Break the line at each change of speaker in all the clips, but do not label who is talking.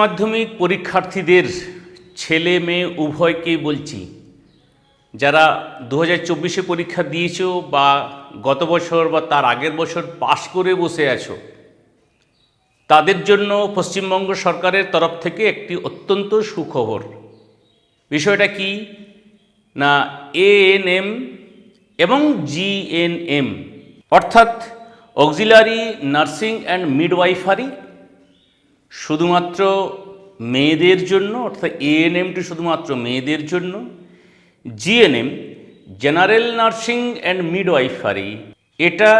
মাধ্যমিক পরীক্ষার্থীদের ছেলে মেয়ে উভয়কেই বলছি, যারা দু হাজার চব্বিশে পরীক্ষা দিয়েছ বা গত বছর বা তার আগের বছর পাশ করে বসে আছো, তাদের জন্য পশ্চিমবঙ্গ সরকারের তরফ থেকে একটি অত্যন্ত সুখবর। বিষয়টা কি? না, এএনএম এবং জিএনএম, অর্থাৎ অক্সিলারি নার্সিং অ্যান্ড মিডওয়াইফারি শুধুমাত্র মেয়েদের জন্য, অর্থাৎ এএনএমটি শুধুমাত্র মেয়েদের জন্য GNM general nursing and midwifery এটা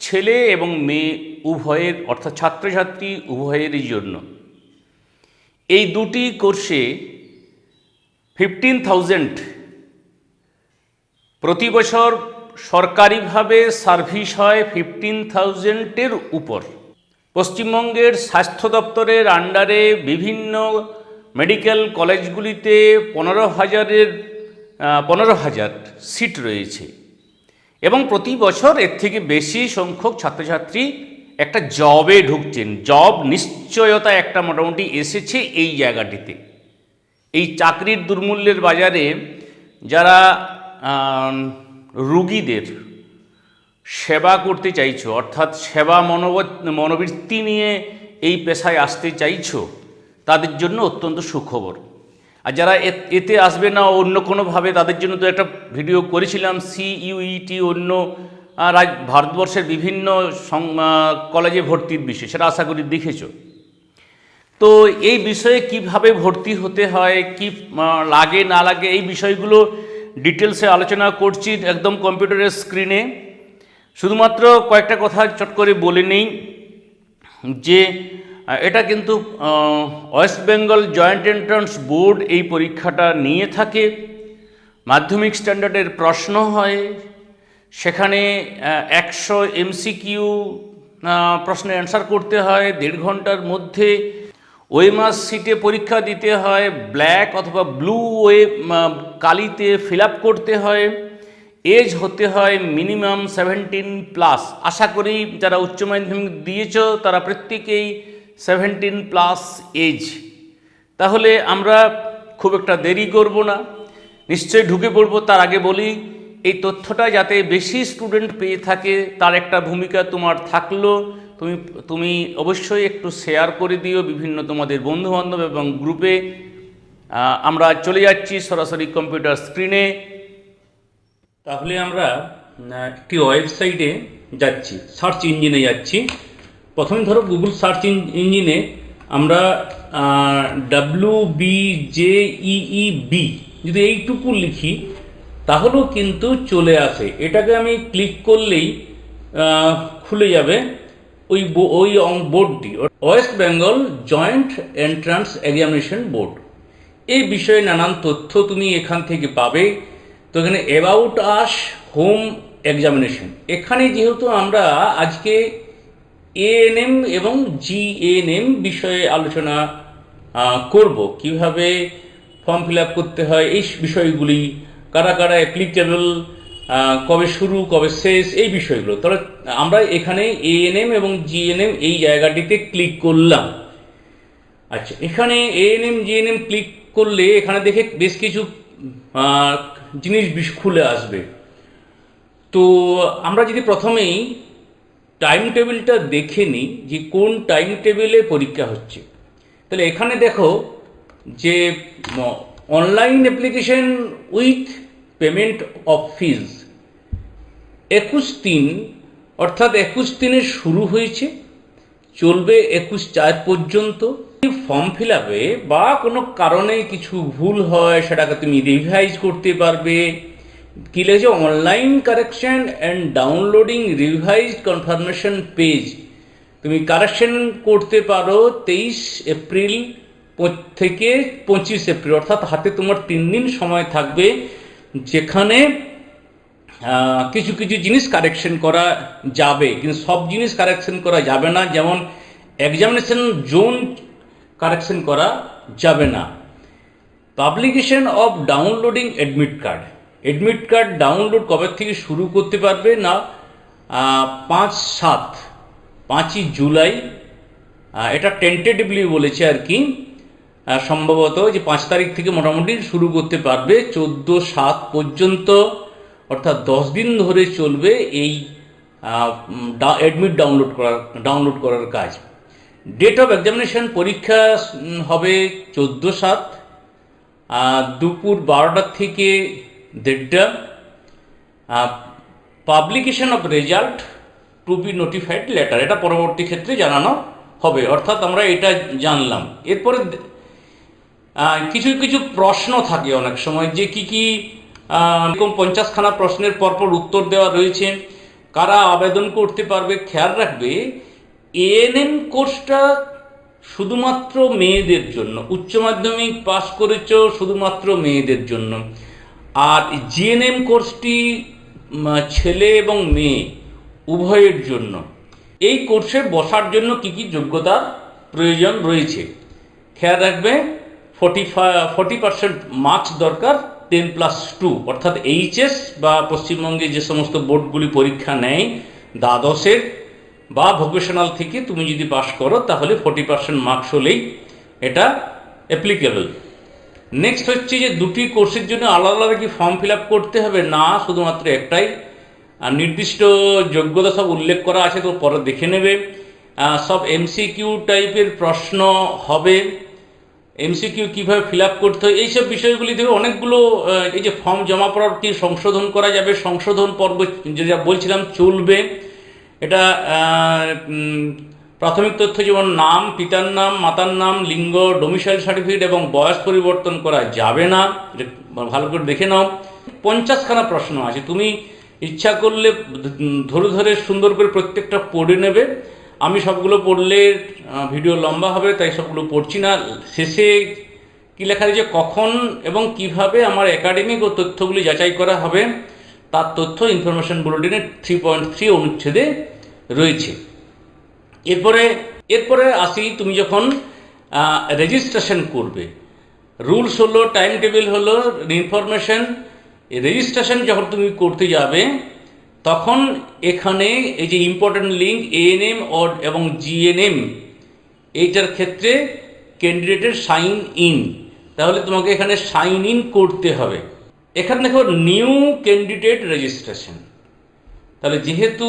ছেলে এবং মেয়ে উভয়ের, অর্থাৎ ছাত্রছাত্রী উভয়েরই জন্য। এই দুটি কোর্সে ফিফটিন থাউজেন্ড প্রতি বছর সরকারিভাবে সার্ভিস হয় ফিফটিন থাউজেন্ডের উপর। পশ্চিমবঙ্গের স্বাস্থ্য দপ্তরের আন্ডারে বিভিন্ন মেডিকেল কলেজগুলিতে পনেরো হাজারের পনেরো হাজার সিট রয়েছে। এবং প্রতি বছর এর থেকে বেশি সংখ্যক ছাত্রছাত্রী একটা জবে ঢুকছেন। জব নিশ্চয়তা একটা মোটামুটি এসেছে এই জায়গাটিতে। এই চাকরির দুর্মূল্যের বাজারে যারা রুগীদের সেবা করতে চাইছো, অর্থাৎ সেবা মনোব মনোবৃত্তি নিয়ে এই পেশায় আসতে চাইছো, তাদের জন্য অত্যন্ত সুখবর। আর যারা এতে আসবে না, অন্য কোনোভাবে তাদের জন্য তো একটা ভিডিও করেছিলাম সিইউইটি অন্য রাজ, ভারতবর্ষের বিভিন্ন কলেজে ভর্তির বিষয়, সেটা আশা করি দেখেছ। তো এই বিষয়ে কীভাবে ভর্তি হতে হয়, কি লাগে না লাগে, এই বিষয়গুলো ডিটেলসে আলোচনা করছি একদম কম্পিউটারের স্ক্রিনে। শুধুমাত্র কয়েকটা কথা চট করে বলে নেই যে এটা কিন্তু West Bengal joint entrance board এই পরীক্ষাটা নিয়ে থাকে। মাধ্যমিক স্ট্যান্ডার্ডের প্রশ্ন হয়, সেখানে একশো এমসিকিউ প্রশ্নের অ্যান্সার করতে হয় দেড় ঘণ্টার মধ্যে। ওয়েমাস সিটে পরীক্ষা দিতে হয়, ব্ল্যাক অথবা ব্লু ওয়ে কালিতে ফিল করতে হয়। এজ হতে হয় মিনিমাম সেভেন্টিন প্লাস আশা করি যারা উচ্চ মাধ্যমিক দিয়েছ, তারা প্রত্যেকেই সেভেন্টিন প্লাস এজ তাহলে আমরা খুব একটা দেরি করব না। নিশ্চয়ই ঢুকে পড়ব, তার আগে বলি, এই তথ্যটা যাতে বেশি স্টুডেন্ট পেয়ে থাকে, তার একটা ভূমিকা তোমার থাকল। তুমি তুমি অবশ্যই একটু শেয়ার করে দিও বিভিন্ন তোমাদের বন্ধুবান্ধব এবং গ্রুপে আমরা চলে যাচ্ছি সরাসরি কম্পিউটার স্ক্রিনে তাহলে আমরা একটি ওয়েবসাইটে যাচ্ছি, সার্চ ইঞ্জিনে যাচ্ছি। প্রথমে ধরো গুগল সার্চ ইঞ্জিনে আমরা W B J E B যদি এইটুকু লিখি, তাহলেও কিন্তু চলে আসে। এটাকে আমি ক্লিক করলেই খুলে যাবে ওই ওই বোর্ডটি। West Bengal joint entrance examination board. এই বিষয়ে নানান তথ্য তুমি এখান থেকে পাবে। তো এখানে অ্যাবাউট আস হোম এক্সামিনেশন এখানে যেহেতু আমরা আজকে এএনএম এবং জিএনএম বিষয়ে আলোচনা করব, কীভাবে ফর্ম ফিল আপ করতে হয় এই বিষয়গুলি, কারা কারা অ্যাপ্লিকেবল কবে শুরু, কবে শেষ, এই বিষয়গুলো। তবে আমরা এখানে এএনএম এবং জিএনএম এই জায়গাটিতে ক্লিক করলাম। আচ্ছা এখানে এএনএম জিএনএম ক্লিক করলে এখানে দেখে বেশ কিছু জিনিস বিষ খুলে আসবে। তো আমরা যদি প্রথমেই টাইম টেবিলটা দেখে নিই যে কোন টাইম টেবিলে পরীক্ষা হচ্ছে। তাহলে এখানে দেখো যে online application with payment of fees একুশ তিন, অর্থাৎ একুশ দিনে শুরু হয়েছে, চলবে একুশ চার পর্যন্ত। ফর্ম ফিল আপে বা কোনো কারণে কিছু ভুল হয়, সেটাকে তুমি রিভাইজ করতে পারবে। কি লেগেছে? Online correction and downloading revise confirmation page তুমি কারেকশন করতে পারো তেইশ এপ্রিল থেকে পঁচিশ এপ্রিল, অর্থাৎ হাতে তোমার তিন দিন সময় থাকবে, যেখানে কিছু কিছু জিনিস কারেকশন করা যাবে। কিন্তু সব জিনিস কারেকশন করা যাবে না। যেমন এক্সামিনেশন জোন কারেকশন করা যাবে না। Publication of downloading admit card admit card download কবে থেকে শুরু করতে পারবে না? পাঁচ সাত, পাঁচই জুলাই এটা টেন্টেটিভলি বলেছে আর কি। সম্ভবত যে পাঁচ তারিখ থেকে মোটামুটি শুরু করতে পারবে, চোদ্দ সাত পর্যন্ত, অর্থাৎ দশ দিন ধরে চলবে এই অ্যাডমিট ডাউনলোড করার ডাউনলোড করার কাজ। ডেট অফ এক্সামিনেশন পরীক্ষা হবে চোদ্দ সাত দুপুর বারোটার থেকে দেড়টা। Publication of result to be notified letter এটা পরবর্তী ক্ষেত্রে জানানো হবে। অর্থাৎ আমরা এটা জানলাম। এরপরে কিছু কিছু প্রশ্ন থাকে অনেক সময় যে কি কি এরকম পঞ্চাশখানা প্রশ্নের পরপর উত্তর দেওয়া রয়েছে। কারা আবেদন করতে পারবে? খেয়াল রাখবে এএনএম কোর্সটা শুধুমাত্র মেয়েদের জন্য। উচ্চ মাধ্যমিক পাস করেছ শুধুমাত্র মেয়েদের জন্য। আর জিএনএম কোর্সটি ছেলে এবং মেয়ে উভয়ের জন্য। এই কোর্সে বসার জন্য কি কি যোগ্যতার প্রয়োজন রয়েছে? খেয়াল রাখবে, ফর্টি ফর্টি পার্সেন্ট মার্কস দরকার, টেন প্লাস টু। অর্থাৎ এইচএস বা পশ্চিমবঙ্গে যে সমস্ত বোর্ডগুলি পরীক্ষা নেয়, দ্বাদশের বা ভোকেশনাল থেকে তুমি যদি পাশ করো, তাহলে ফর্টি পার্সেন্ট মার্কস হলেই এটা অ্যাপ্লিকেবল নেক্সট হচ্ছে যে দুটি কোর্সের জন্য আলাদা আলাদা কি ফর্ম ফিল আপ করতে হবে? না, শুধুমাত্র একটাই। আর নির্দিষ্ট যোগ্যতা সব উল্লেখ করা আছে, তো পরে দেখে নেবে। সব এমসিকিউ টাইপের প্রশ্ন হবে। এমসিকিউ কীভাবে ফিল আপ করতে হয়? এইসব বিষয়গুলি থেকে অনেকগুলো এই যে ফর্ম জমা পড়ার কি সংশোধন করা যাবে? সংশোধন পর্ব যেটা বলছিলাম, চলবে। এটা প্রাথমিক তথ্য যেমন নাম, পিতার নাম, মাতার নাম, লিঙ্গ ডোমিসাইল সার্টিফিকেট এবং বয়স পরিবর্তন করা যাবে না। ভালো করে দেখে নাও। পঞ্চাশখানা প্রশ্ন আছে। তুমি ইচ্ছা করলে ধরে ধরে সুন্দর করে প্রত্যেকটা পড়ে নেবে। আমি সবগুলো পড়লে ভিডিও লম্বা হবে, তাই সবগুলো পড়ছি না। শেষে কি লেখা রয়েছে? কখন এবং কীভাবে আমার একাডেমিক ও তথ্যগুলি যাচাই করা হবে? তার তথ্য ইনফরমেশন বুলেটিনের থ্রি পয়েন্ট থ্রি অনুচ্ছেদে রয়েছে। এরপরে এরপরে আসি তুমি যখন রেজিস্ট্রেশন করবে। রুলস হলো টাইম টেবিল হলো ইনফরমেশন রেজিস্ট্রেশন যখন তুমি করতে যাবে, তখন এখানে এই যে ইম্পর্টেন্ট লিঙ্ক এএনএম এবং জিএনএম এইটার ক্ষেত্রে ক্যান্ডিডেটের সাইন ইন তাহলে তোমাকে এখানে সাইন ইন করতে হবে। এখানে দেখো নিউ ক্যান্ডিডেট রেজিস্ট্রেশন তাহলে যেহেতু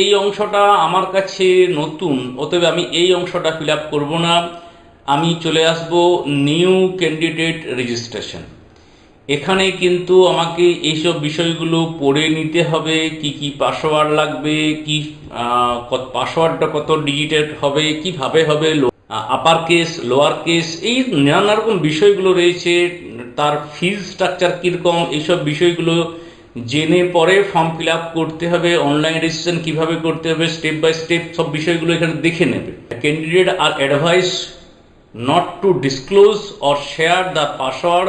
এই অংশটা আমার কাছে নতুন, অতএব আমি এই অংশটা ফিল আপ করব না, আমি চলে আসব নিউ ক্যান্ডিডেট রেজিস্ট্রেশন এখানে কিন্তু আমাকে এইসব বিষয়গুলো পড়ে নিতে হবে, কি কি পাসওয়ার্ড লাগবে, কি পাসওয়ার্ডটা কত ডিজিটেড হবে, কীভাবে হবে আপার কেস লোয়ার কেস এই নানা রকম বিষয়গুলো রয়েছে। তার ফিজ স্ট্রাকচার কীরকম, এইসব বিষয়গুলো জেনে পরে ফর্ম ফিল আপ করতে হবে অনলাইন রেজিস্ট্রেশন কীভাবে করতে হবে স্টেপ বাই স্টেপ সব বিষয়গুলো এখানে দেখে নেবে। Candidate R advise not to disclose or share the password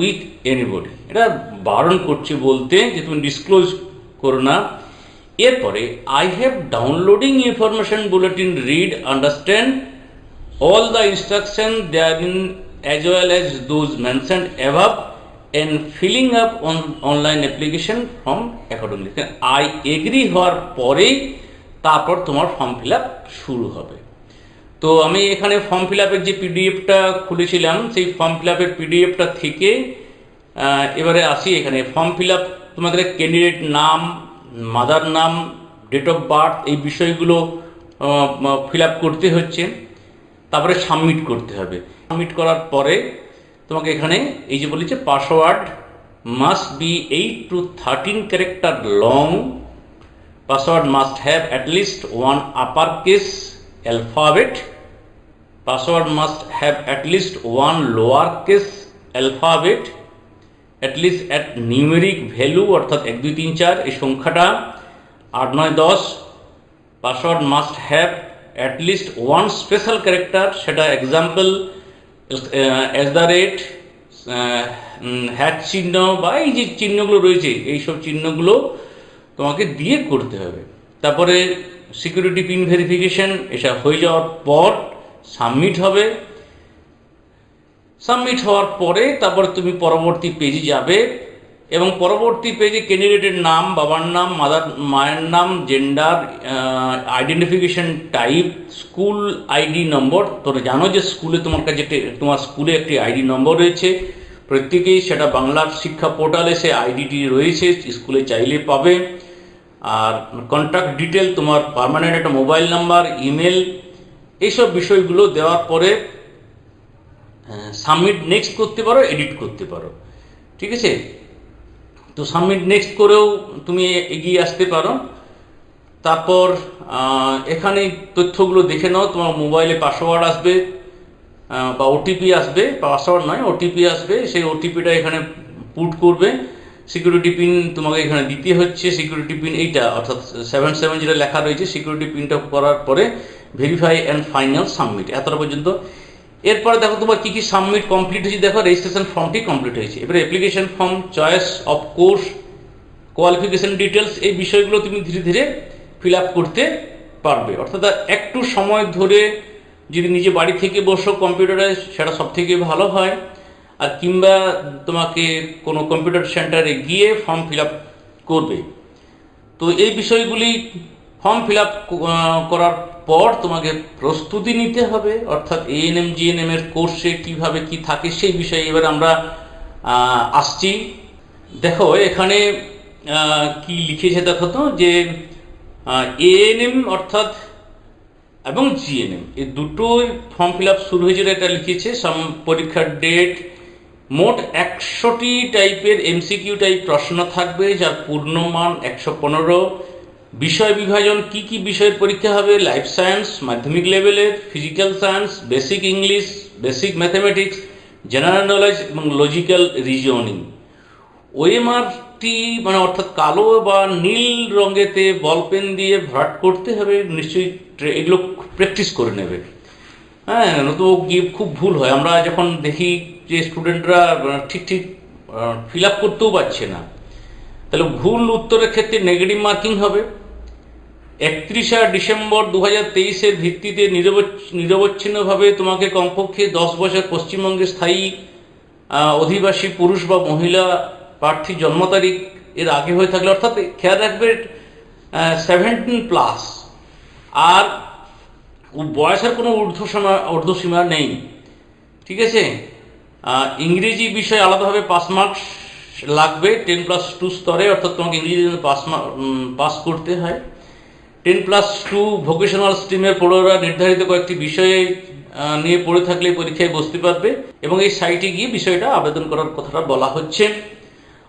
with anybody এটা বারণ করছে বলতে যে তুমি ডিসক্লোজ করো না। এরপরে I have downloading information bulletin read understand all the instruction therein as well as those mentioned above and filling up on online application from accordingly. I agree হওয়ার পরেই তারপর তোমার ফর্ম ফিল আপ শুরু হবে। তো আমি এখানে ফর্ম ফিল আপের যে পিডিএফটা খুলেছিলাম, সেই ফর্ম ফিল আপের পিডিএফটা থেকে এবারে আসি এখানে। ফর্ম ফিল আপ তোমাদের ক্যান্ডিডেট নাম মাদার নাম ডেট অফ বার্থ এই বিষয়গুলো ফিল আপ করতে হচ্ছে। তারপরে সাবমিট করতে হবে। সাবমিট করার পরে তোমাকে এখানে এই যে বলেছে password must be eight to thirteen character long password must have at least one upper case alphabet password must have at least one lower case alphabet at least at numeric value অর্থাৎ এক, দুই, তিন, চার, এই সংখ্যাটা। আট, নয়, দশ password must have at least one special character সেটা example as the rate hat চিহ্ন বা এই যে চিহ্নগুলো রয়েছে এইসব চিহ্নগুলো তোমাকে দিয়ে করতে হবে। তারপরে সিকিউরিটি পিন ভেরিফিকেশন এটা হয়ে যাওয়ার পর সাবমিট হবে। সাবমিট হওয়ার পরে তারপর তুমি পরবর্তী পেজে যাবে। এবং পরবর্তী পেজে ক্যান্ডিডেটের নাম, বাবার নাম মাদার মায়ের নাম gender identification type school ID number তোরা জানো যে স্কুলে তোমার কাছে তোমার স্কুলে একটি আইডি নম্বর রয়েছে। প্রত্যেকেই সেটা বাংলার শিক্ষা পোর্টালে সে আইডিটি রয়েছে স্কুলে চাইলে পাবে। আর কন্ট্যাক্ট ডিটেল তোমার পার্মানেন্ট একটা মোবাইল নাম্বার ইমেল এইসব বিষয়গুলো দেওয়ার পরে সাবমিট নেক্সট করতে পারো এডিট করতে পারো। ঠিক আছে? তো সাবমিট নেক্সট করেও তুমি এগিয়ে আসতে পারো। তারপর এখানে তথ্যগুলো দেখে নাও, তোমার মোবাইলে পাসওয়ার্ড আসবে বা ওটিপি আসবে। পাসওয়ার্ড নয় ওটিপি আসবে, সেই ওটিপিটা এখানে পুট করবে। সিকিউরিটি পিন তোমাকে এখানে দিতে হচ্ছে সিকিউরিটি পিন এইটা, অর্থাৎ সেভেন সেভেন যেটা লেখা রয়েছে সিকিউরিটি পিনটা করার পরে ভেরিফাই অ্যান্ড ফাইনাল সাবমিট এতটা পর্যন্ত এরপরে দেখো তোমার কী কী সাবমিট কমপ্লিট হয়েছে? দেখো রেজিস্ট্রেশন ফর্মটি কমপ্লিট হয়েছে। এবারে application form choice of course qualification details এই বিষয়গুলো তুমি ধীরে ধীরে ফিল আপ করতে পারবে। অর্থাৎ একটু সময় ধরে যদি নিজে বাড়ি থেকে বসো কম্পিউটারে সেটা সব থেকে ভালো হয়। আর কিংবা তোমাকে কোনো কম্পিউটার সেন্টারে গিয়ে ফর্ম ফিল আপ করবে। তো এই বিষয়গুলি ফর্ম ফিল আপ করার পর তোমাকে প্রস্তুতি নিতে হবে, অর্থাৎ এএনএম জিএনএম এর কোর্সে কীভাবে কি থাকে সেই বিষয়ে এবার আমরা আসছি। দেখো, এখানে কি লিখেছে দেখো তো, যে এএনএম অর্থাৎ এবং জিএনএম এই দুটোই ফর্ম ফিল আপ শুরু হয়েছিল এটা লিখেছে। সাম পরীক্ষার ডেট মোট একশোটি টাইপের এমসিকিউ টাইপ প্রশ্ন থাকবে, যার পূর্ণমান একশো পনেরো। বিষয় বিভাজন কি কি বিষয়ের পরীক্ষা হবে? লাইফ সায়েন্স মাধ্যমিক লেভেলের physical science basic English basic mathematics general knowledge এবং লজিক্যাল রিজনিং ওএমআরটি মানে অর্থাৎ কালো বা নীল রঙেতে বল পেন দিয়ে ভরাট করতে হবে, নিশ্চয়ই এগুলো প্র্যাকটিস করে নেবে। হ্যাঁ নয়তো গিয়ে খুব ভুল হয়। আমরা যখন দেখি যে স্টুডেন্টরা ঠিক ঠিক ফিল আপ করতেও পারছে না, তাহলে ভুল উত্তরের ক্ষেত্রে নেগেটিভ মার্কিং হবে। একত্রিশে ডিসেম্বর দু হাজার তেইশের ভিত্তিতে নিরবচ্ছ- নিরবচ্ছিন্নভাবে তোমাকে কমপক্ষে দশ বছর পশ্চিমবঙ্গে স্থায়ী অধিবাসী পুরুষ বা মহিলা প্রার্থী জন্ম তারিখ এর আগে হয়ে থাকলে, অর্থাৎ খেয়াল রাখবে সেভেন্টিন প্লাস আর বয়সের কোনো ঊর্ধ্বসীমা ঊর্ধ্বসীমা নেই। ঠিক আছে? ইংরেজি বিষয়ে আলাদাভাবে পাস মার্কস লাগবে টেন প্লাস টু স্তরে, অর্থাৎ তোমাকে ইংরেজি পাস পাস করতে হয়। টেন প্লাস টু ভোকেশনাল স্ট্রিমের পড়ুয়ারা নির্ধারিত কয়েকটি বিষয়ে নিয়ে পড়ে থাকলে পরীক্ষায় বসতে পারবে এবং এই সাইটে গিয়ে বিষয়টা আবেদন করার কথাটা বলা হচ্ছে।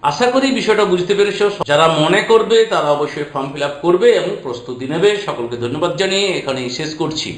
আশা করি বিষয়টা বুঝতে পেরেছ। যারা মনে করবে তারা অবশ্যই ফর্ম ফিল করবে এবং প্রস্তুতি নেবে। সকলকে ধন্যবাদ জানিয়ে এখানেই শেষ করছি।